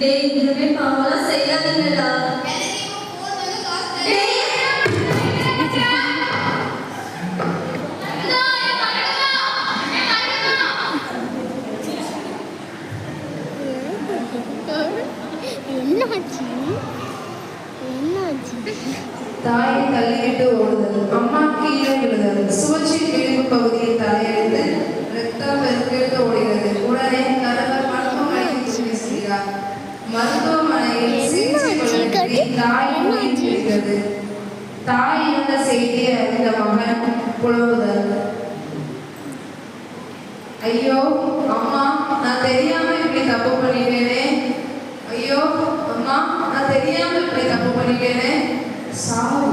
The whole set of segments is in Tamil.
டேய் இனிமே பாவம்லாம் செய்யாதீங்கடா. தாயை தள்ளிக்கிட்டு ஓடுதல் அம்மாக்கு ஈரம் விடுதல் முழுவதும் ஐயோ அம்மா நான் தெரியாம இப்படி தப்பு பண்ணிட்டேனே. ஐயோ அம்மா நான் தெரியாம இப்படி தப்பு பண்ணிட்டேனே. சாவு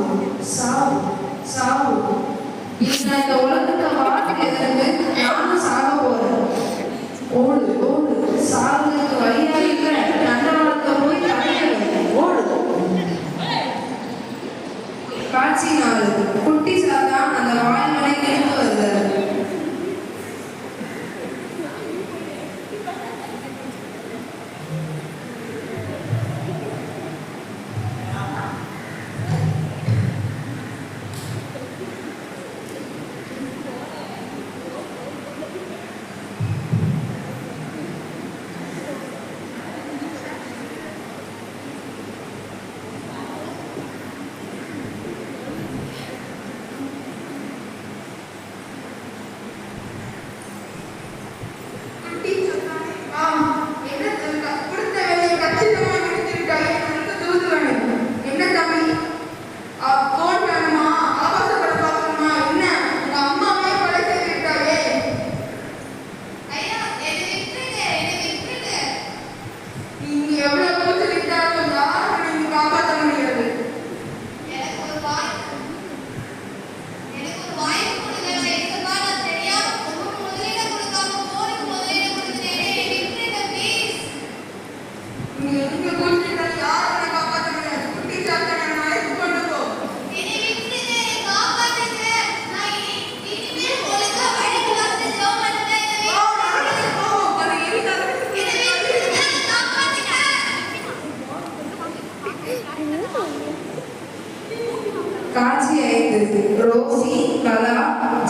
காட்சி ஐந்து ரோசி கலா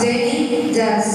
ஜெனி ஜாஸ்.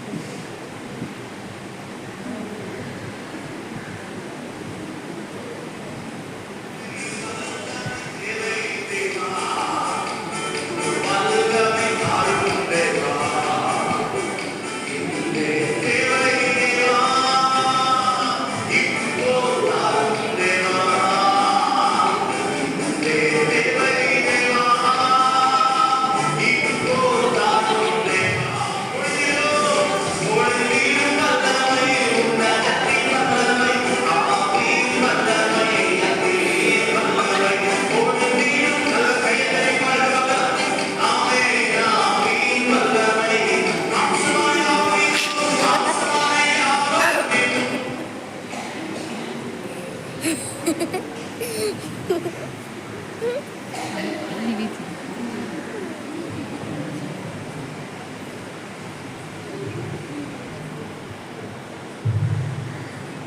うん?